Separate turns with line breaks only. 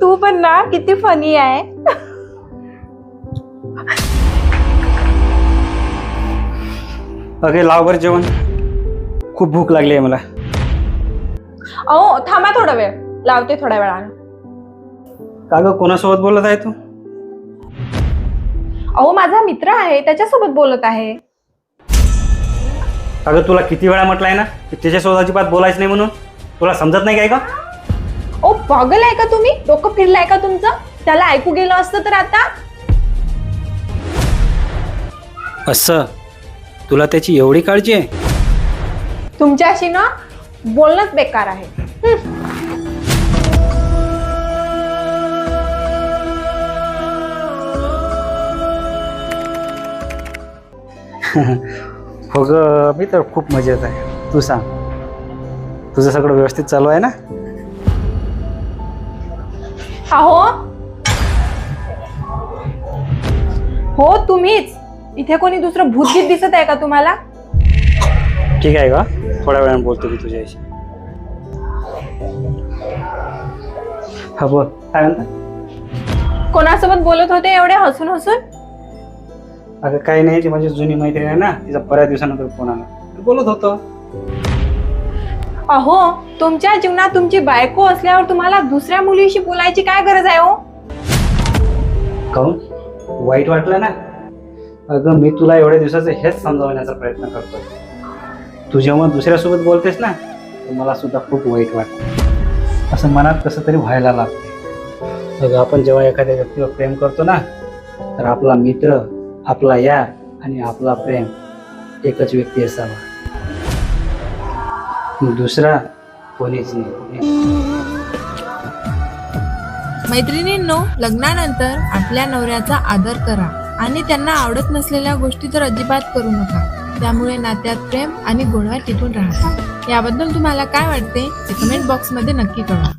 तू पण ना किती फनी आहे.
अगे लाव बरं जेवण. खूप भूक लागली आहे मला.
अहो थांबा थोडा वेळ. लावते थोड्या वेळानं.
का ग कोणासोबत बोलत आहे तू?
अहो माझा मित्र आहे त्याच्यासोबत बोलत आहे.
का ग तुला किती वेळा म्हटलंय ना की त्याच्यासोबत अजिबात बोलायचं नाही म्हणून? तुला समजत नाही काय का?
ओ पागल आहे का तुम्ही? डोकं फिरलंय का तुमचं? त्याला ऐकू गेलं असतं तर आता?
असं? तुला त्याची एवढी काळजी आहे?
तुमच्याशी ना बोलणंच बेकार आहे. हं.
हो ग मी तर खूप मजेत आहे. तू सांग. तुझं सगळं व्यवस्थित चालू आहे ना?
अहो. हो तुम्हीच. इथे कोणी दुसरं भूतगीत दिसत आहे का तुम्हाला?
ठीक आहे का? थोड्या वेळाने बोलतो मी तुझ्याशी. हा बोल. काय म्हणता?
कोणासोबत बोलत होते एवढे हसून हसून?
अगं काही नाही ती माझी जुनी मैत्रीण आहे ना. तिचा बऱ्याच दिवसानंतर फोन आला. बोलत होतो.
अहो तुमच्या जीवनात तुमची बायको असल्यावर तुम्हाला दुसऱ्या मुलीशी बोलायची काय गरज आहे हो?
काऊन? वाईट वाटलं ना? अगं मी तुला एवढ्या दिवसाचं हेच समजावण्याचा प्रयत्न करतो तू जेव्हा दुसऱ्यासोबत बोलतेस ना तर मला सुद्धा खूप वाईट वाटतं. असं मनात कसं तरी व्हायला लागते अगं आपण जेव्हा एखाद्या व्यक्तीवर प्रेम करतो ना तर आपला मित्र आपला यार आणि आपला प्रेम एकच व्यक्ती असावा. दुसरा कोणीच नाही.
मैत्रिणींनो लग्नानंतर आपल्या नवऱ्याचा आदर करा आणि त्यांना आवडत नसलेल्या गोष्टी तर अजिबात करू नका. त्यामुळे नात्यात प्रेम आणि गोडवा टिकून राहतात याबद्दल तुम्हाला काय वाटते ते कमेंट बॉक्समध्ये नक्की कळवा.